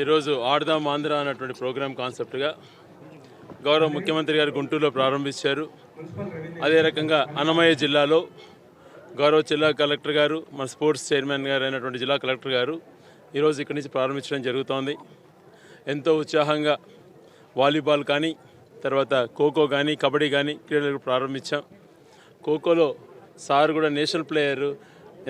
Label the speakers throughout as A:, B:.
A: ఈరోజు ఆడదాం ఆంధ్ర అన్నటువంటి ప్రోగ్రామ్ కాన్సెప్ట్గా గౌరవ ముఖ్యమంత్రి గారు గుంటూరులో ప్రారంభించారు. అదే రకంగా అన్నమయ్య జిల్లాలో గౌరవ జిల్లా కలెక్టర్ గారు మన స్పోర్ట్స్ చైర్మన్ గారు అయినటువంటి జిల్లా కలెక్టర్ గారు ఈరోజు ఇక్కడి నుంచి ప్రారంభించడం జరుగుతోంది. ఎంతో ఉత్సాహంగా వాలీబాల్ కానీ తర్వాత ఖోఖో కానీ కబడ్డీ కానీ క్రీడలు ప్రారంభించాం. ఖోఖోలో సార్ కూడా నేషనల్ ప్లేయర్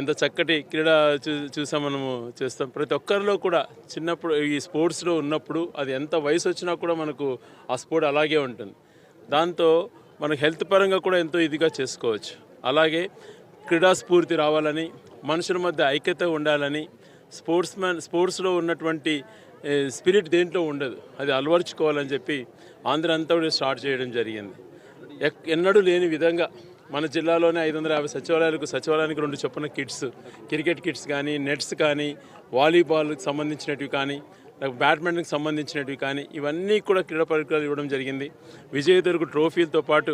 A: ఎంత చక్కటి క్రీడ చూ చూసాం మనము చేస్తాం. ప్రతి ఒక్కరిలో కూడా చిన్నప్పుడు ఈ స్పోర్ట్స్లో ఉన్నప్పుడు అది ఎంత వయసు వచ్చినా కూడా మనకు ఆ స్పోర్ట్ అలాగే ఉంటుంది. దాంతో మనకు హెల్త్ పరంగా కూడా ఎంతో ఇదిగా చేసుకోవచ్చు. అలాగే క్రీడా స్ఫూర్తి రావాలని మనుషుల మధ్య ఐక్యత ఉండాలని స్పోర్ట్స్ మ్యాన్ స్పోర్ట్స్లో ఉన్నటువంటి స్పిరిట్ దేంట్లో ఉండదు. అది అలవర్చుకోవాలని చెప్పి ఆంధ్ర అంతా కూడా స్టార్ట్ చేయడం జరిగింది. ఎన్నడూ లేని విధంగా మన జిల్లాలోనే ఐదు వందల యాభై సచివాలయాలకు సచివాలయానికి రెండు చొప్పున కిట్స్ క్రికెట్ కిట్స్ కానీ నెట్స్ కానీ వాలీబాల్కి సంబంధించినవి కానీ బ్యాడ్మింటన్కి సంబంధించినవి కానీ ఇవన్నీ కూడా క్రీడా పరికరాలు ఇవ్వడం జరిగింది. విజేతలకు ట్రోఫీలతో పాటు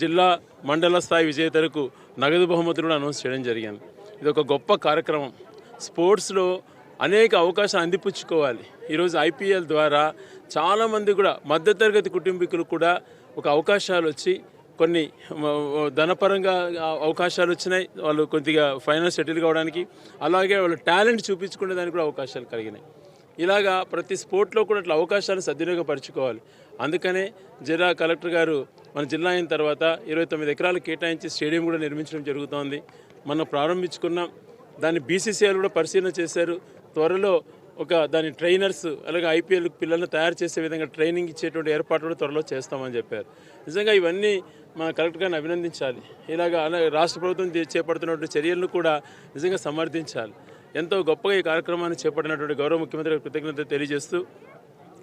A: జిల్లా మండల స్థాయి విజేతలకు నగదు బహుమతులు కూడా అనౌన్స్ చేయడం జరిగింది. ఇది ఒక గొప్ప కార్యక్రమం. స్పోర్ట్స్లో అనేక అవకాశాలు అందిపుచ్చుకోవాలి. ఈరోజు ఐపీఎల్ ద్వారా చాలామంది కూడా మధ్యతరగతి కుటుంబీకులు కూడా ఒక అవకాశాలు వచ్చి కొన్ని ధనపరంగా అవకాశాలు వచ్చినాయి. వాళ్ళు కొద్దిగా ఫైనాన్స్ సెటిల్ కావడానికి. అలాగే వాళ్ళ టాలెంట్ చూపించుకునే దానికి కూడా అవకాశాలు కలిగినాయి. ఇలాగా ప్రతి స్పోర్ట్లో కూడా అట్లా అవకాశాలు సద్వినియోగపరచుకోవాలి. అందుకనే జిల్లా కలెక్టర్ గారు మన జిల్లా అయిన తర్వాత ఇరవై తొమ్మిది ఎకరాలు కేటాయించి స్టేడియం కూడా నిర్మించడం జరుగుతోంది. మనం ప్రారంభించుకున్నాం. దాన్ని బీసీసీఐలు కూడా పరిశీలన చేశారు. త్వరలో ఒక దాని ట్రైనర్స్ అలాగే ఐపీఎల్ పిల్లల్ని తయారు చేసే విధంగా ట్రైనింగ్ ఇచ్చేటువంటి ఏర్పాటు కూడా త్వరలో చేస్తామని చెప్పారు. నిజంగా ఇవన్నీ మన కలెక్టర్ గారిని అభినందించాలి. ఇలాగా అలాగే రాష్ట్ర ప్రభుత్వం చేపడుతున్నటువంటి చర్యలను కూడా నిజంగా సమర్థించాలి. ఎంతో గొప్పగా ఈ కార్యక్రమాన్ని చేపట్టినటువంటి గౌరవ ముఖ్యమంత్రి కృతజ్ఞత తెలియజేస్తూ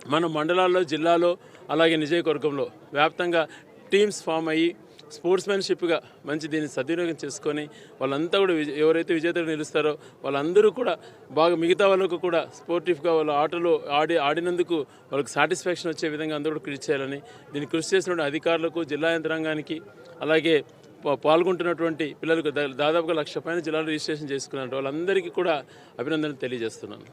A: మన మండలాల్లో జిల్లాలో అలాగే నిజయవర్గంలో వ్యాప్తంగా టీమ్స్ ఫామ్ అయ్యి స్పోర్ట్స్మెన్షిప్గా మంచి దీన్ని సద్వినియోగం చేసుకొని వాళ్ళంతా కూడా ఎవరైతే విజేతలు నిలుస్తారో వాళ్ళందరూ కూడా బాగా మిగతా వాళ్ళకు కూడా స్పోర్టివ్గా వాళ్ళ ఆటలు ఆడి ఆడినందుకు వాళ్ళకి సాటిస్ఫాక్షన్ వచ్చే విధంగా అందరూ కూడా కృషి చేయాలని దీన్ని కృషి చేసినటువంటి అధికారులకు జిల్లా యంత్రాంగానికి అలాగే పాల్గొంటున్నటువంటి పిల్లలకు దాదాపుగా లక్ష పైన జిల్లాలో రిజిస్ట్రేషన్ చేసుకున్నారు వాళ్ళందరికీ కూడా అభినందనలు తెలియజేస్తున్నాను.